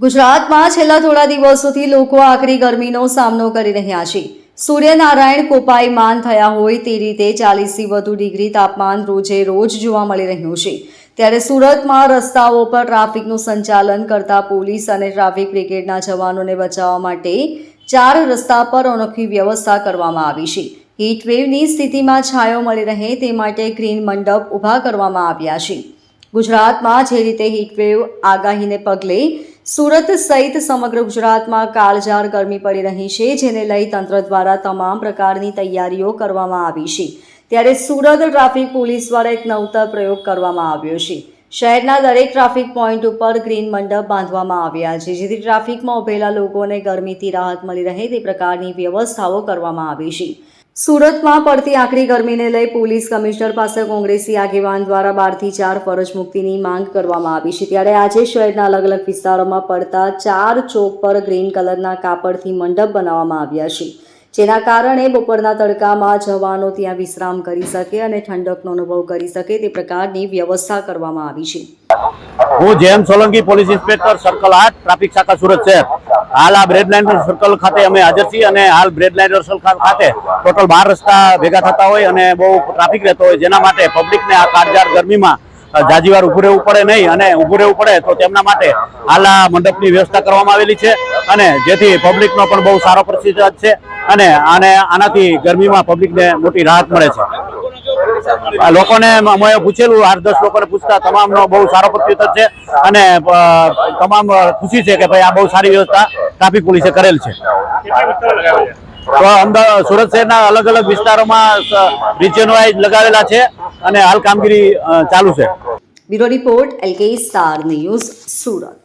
ગુજરાતમાં છેલ્લા થોડા દિવસોથી લોકો આકરી ગરમીનો સામનો કરી રહ્યા છે. સૂર્યનારાયણ કોપાયમાન થયા હોય તે રીતે ચાલીસથી વધુ ડિગ્રી તાપમાન રોજે રોજ જોવા મળી રહ્યું છે. ત્યારે સુરતમાં રસ્તાઓ પર ટ્રાફિકનું સંચાલન કરતા પોલીસ અને ટ્રાફિક બ્રિગેડના જવાનોને બચાવવા માટે ચાર રસ્તા પર અનોખી વ્યવસ્થા કરવામાં આવી છે. હીટવેવની સ્થિતિમાં છાયો મળી રહે તે માટે ગ્રીન મંડપ ઊભા કરવામાં આવ્યા છે. ગુજરાતમાં જે રીતે હીટવેવ આગાહીને પગલે સુરત સહિત સમગ્ર ગુજરાતમાં કાળઝાળ ગરમી પડી રહી છે, જેને લઈ તંત્ર દ્વારા તમામ પ્રકારની તૈયારીઓ કરવામાં આવી છે. ત્યારે સુરત ટ્રાફિક પોલીસ દ્વારા એક નવતર પ્રયોગ કરવામાં આવ્યો છે. શહેરના દરેક ટ્રાફિક પોઈન્ટ ઉપર ગ્રીન મંડપ બાંધવામાં આવ્યા છે, જેથી ટ્રાફિકમાં ઉભેલા લોકોને ગરમીથી રાહત મળી રહે તે પ્રકારની વ્યવસ્થાઓ કરવામાં આવી છે. સુરતમાં પડતી આકરી ગરમીને લઈ પોલીસ કમિશનર પાસે કોંગ્રેસી આગેવાન દ્વારા બારથી ચાર ફરજ મુક્તિની માંગ કરવામાં આવી છે. ત્યારે આજે શહેરના અલગ અલગ વિસ્તારોમાં પડતા ચાર ચોક પર ગ્રીન કલરના કાપડથી મંડપ બનાવવામાં આવ્યા છે. જેના કારણે બપોરના તડકામાં જવાનો ત્યાં વિશ્રામ કરી શકે અને ઠંડકનો અનુભવ કરી શકે તે પ્રકારની વ્યવસ્થા કરવામાં આવી છે. હું જેમ સોલંકી, પોલીસ ઇન્સ્પેક્ટર, સર્કલ આઠ, ટ્રાફિક શાખા સુરત શહેર. હાલ આ બ્રેડ લાઇન સર્કલ ખાતે અમે હાજર છીએ અને હાલ બ્રેડ લાઇન સર્કલ ખાતે ટોટલ બાર રસ્તા ભેગા થતા હોય અને બહુ ટ્રાફિક રહેતો હોય જેના માટે પબ્લિકને આ કાળઝાળ ગરમીમાં જાજીવાર ઉભું રહેવું પડે નહીં અને ઊભું રહેવું પડે તો તેમના માટે હાલ આ મંડપની વ્યવસ્થા કરવામાં આવેલી છે અને જેથી પબ્લિકનો પણ બહુ સારો પ્રતિસાદ છે અને આને, આનાથી ગરમીમાં પબ્લિકને મોટી રાહત મળે છે. લોકોને અમે પૂછેલું, આઠ દસ લોકોને પૂછતા, તમામનો બહુ સારો પ્રત્યુત્તર છે અને તમામ ખુશી છે કે ભાઈ આ બહુ સારી વ્યવસ્થા ટ્રાફિક પોલીસે કરેલ છે. તો અમદાવાદ, સુરત શહેરના અલગ અલગ વિસ્તારોમાં રિજિયન વાઇઝ લગાવેલા છે અને હાલ કામગીરી ચાલુ છે. Bureau report, L K star news Surat.